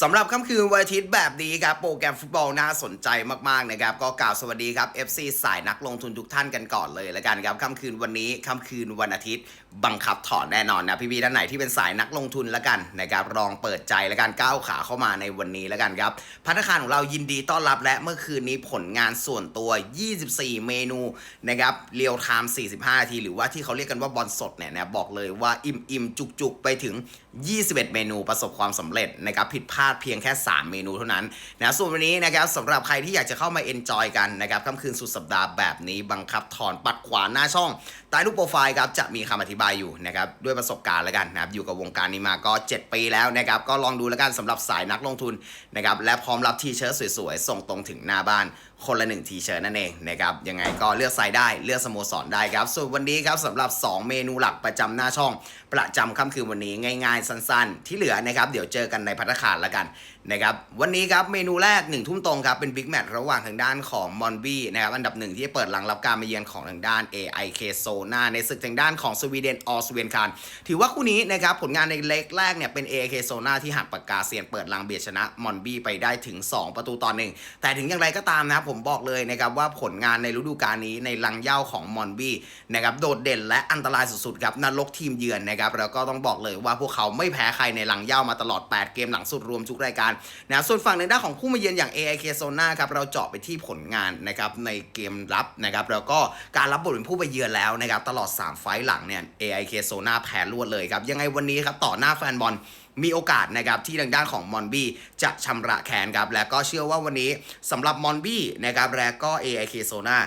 สำหรับค่ำคืนวันอาทิตย์แบบนี้ครับโปรแกรมฟุตบอลน่าสนใจมากๆนะครับก็กล่าวสวัสดีครับ FC สายนักลงทุนทุกท่านกันก่อนเลยแล้วกันครับค่ำคืนวันนี้ค่ำคืนวันอาทิตย์ บังคับถอนแน่นอนนะพี่ๆท่านไหนที่เป็นสายนักลงทุนแล้วกันนะครับลองเปิดใจแล้วกันก้าวขาเข้ามาในวันนี้แล้วกันครับพัฒนาคารของเรายินดีต้อนรับและเมื่อคืนนี้ผลงานส่วนตัว 24 เมนูนะครับเรียวไทม์45นาทีหรือว่าที่เขาเรียกกันว่าบอลสดเนี่ยนะบอกเลยว่าอิ่มอิ่มจุกๆไปถึง 21 เมนูประสบความสำเร็จนะครับผิดพลาดเพียงแค่ 3 เมนูเท่านั้นนะส่วนวันนี้นะครับสำหรับใครที่อยากจะเข้ามาเอนจอยกันนะครับค่ำคืนสุดสัปดาห์แบบนี้บังคับถอนปัดขวาหน้าช่องใต้รูปโปรไฟล์ครับจะมีคำอธิบายอยู่นะครับด้วยประสบการณ์แล้วกันนะครับอยู่กับวงการนี้มาก็ 7 ปีแล้วนะครับก็ลองดูแล้วกันสำหรับสายนักลงทุนนะครับและพร้อมรับทีเชิ้ตสวยๆ ส่งตรงถึงหน้าบ้านคนละหนึ่งทีเชิร์ตนั่นเองนะครับยังไงก็เลือกไซส์ได้เลือกสโมสรได้ครับ ส่วนวันนี้ครับสำหรับ 2 เมนูหลักประจำหน้าช่อง ประจำค่ำคืนวันนี้ง่าย ๆ สั้น ๆ ที่เหลือนะครับเดี๋ยวเจอกันในพัตตาคารลละกัน นะครับวันนี้ครับเมนูแรก1ทุ่มตรงครับเป็นบิ๊กแมตช์ระหว่างทางด้านของมอนบี้นะครับอันดับหนึ่งที่เปิดหลังรับการมาเยือนของทางด้าน AIK โซนาในศึกทางด้านของสวีเดนออสเวนคารถือว่าคู่นี้นะครับผลงานในเล็กแรกเนี่ยเป็น AIK โซนาที่หักปากกาเซียนเปิดหลังเบียดชนะมอนบี้ไปได้ถึง 2 ประตูต่อหนึ่งแต่ถึงอย่างไรก็ตามนะครับผมบอกเลยนะครับว่าผลงานในฤดูกาลนี้ในลังเย้าของมอนบี้นะครับโดดเด่นและอันตรายสุดๆครับนรกทีมเยือนนะครับแล้วก็ต้องบอกเลยว่าพวกเขาไม่แพ้ใครในลังเย้ามาตลอด 8 เกมหลังสุดรวมทุกรายการนะส่วนฝั่งในด้านของผู้มาเยือนอย่าง AIK โซนาครับเราเจาะไปที่ผลงานนะครับในเกมรับนะครับแล้วก็การรับบทเป็นผู้ไปเยือนแล้วนะครับตลอด 3 ไฟล์หลังเนี่ย AIK โซนาแพ้รวดเลยครับยังไงวันนี้ครับต่อหน้าแฟนบอลมีโอกาสนะครับที่ทางด้านของมอนบี้จะชำระแค้นครับและก็เชื่อว่าวันนี้สำหรับมอนบี้นะครับและก็ AIK โซนา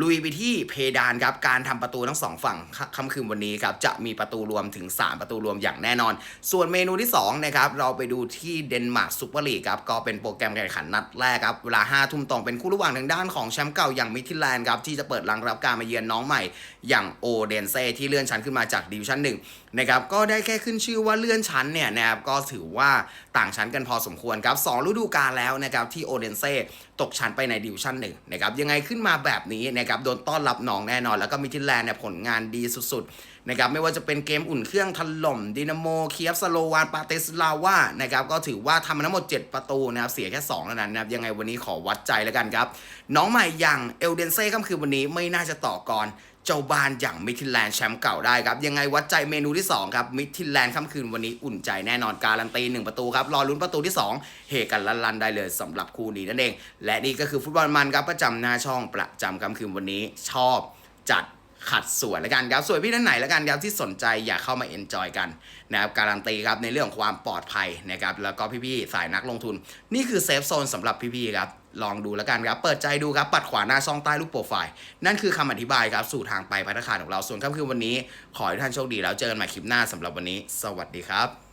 ลุยไปที่เพดานครับ การทำประตูทั้งสองฝั่งค่ำคืนวันนี้ครับ จะมีประตูรวมถึง 3 ประตูรวมอย่างแน่นอน ส่วนเมนูที่2นะครับเราไปดูที่เดนมาร์กซูเปอร์ลีกครับ ก็เป็นโปรแกรมการแข่งขันนัดแรกครับ เวลา5ทุ่มตรงเป็นคู่ระหว่างทางด้านของแชมป์เก่าอย่างมิทิแลนด์ครับ ที่จะเปิดรังรับการมาเยือนน้องใหม่ อย่างโอเดนเซ่ที่เลื่อนชั้นขึ้นมาจากดิวิชั่นหนึ่งนะครับก็ได้แค่ขึ้นชื่อว่าเลื่อนชั้นเนี่ยนะครับก็ถือว่าต่างชั้นกันพอสมควรครับสองฤดูกาลแล้วนะครับที่โอเดนเซ่ ตกชั้นไปในดิวชั่นหนึ่งนะครับยังไงขึ้นมาแบบนี้นะครับโดนต้อนรับน้องแน่นอน แล้วก็มิทิแลนด์เนี่ยผลงานดีสุดๆนะครับไม่ว่าจะเป็นเกมอุ่นเครื่องถล่มดินาโมเคียฟสโลวานปาเตสลาวานะครับก็ถือว่าทำมาทั้งหมด 7 ประตูนะครับเสียแค่2เท่านั้นนะครับยังไงวันนี้ขอวัดใจแล้วกันครับ น้องใหม่อย่างเอลเดนเซ่ค่ำคืนวันนี้ไม่น่าจะต่อกรเจ้าบ้านอย่างมิทิแลนด์แชมป์เก่าได้ครับ ยังไงวัดใจเมนูที่ 2 ครับ มิทิแลนด์ค่ำคืนวันนี้อุ่นใจแน่นอนการันตี 1 ประตูครับ รอลุ้นประตูที่ 2 เฮกันลันๆได้เลยสำหรับคู่นี้นั่นเอง และนี่ก็คือฟุตบอลมันครับประจำหน้าช่องประจำค่ำคืนวันนี้ชอบจัด ขัดสวนแล้วกันครับส่วนพี่ท่านไหนแล้วกันครับที่สนใจอยากเข้ามาเอนจอยกันนะครับการันตีครับในเรื่องของความปลอดภัยนะครับแล้วก็พี่ๆสายนักลงทุน นี่คือเซฟโซนสำหรับพี่ๆครับลองดูแล้วกันครับ เปิดใจดูครับ ปัดขวาหน้าช่องใต้รูปโปรไฟล์ นั่นคือคำอธิบายครับ สู่ทางไปพัฒนาคารของเรา ส่วนค่ำคืนวันนี้ ขอให้ท่านโชคดีแล้วเจอกันใหม่คลิปหน้าสำหรับวันนี้ สวัสดีครับ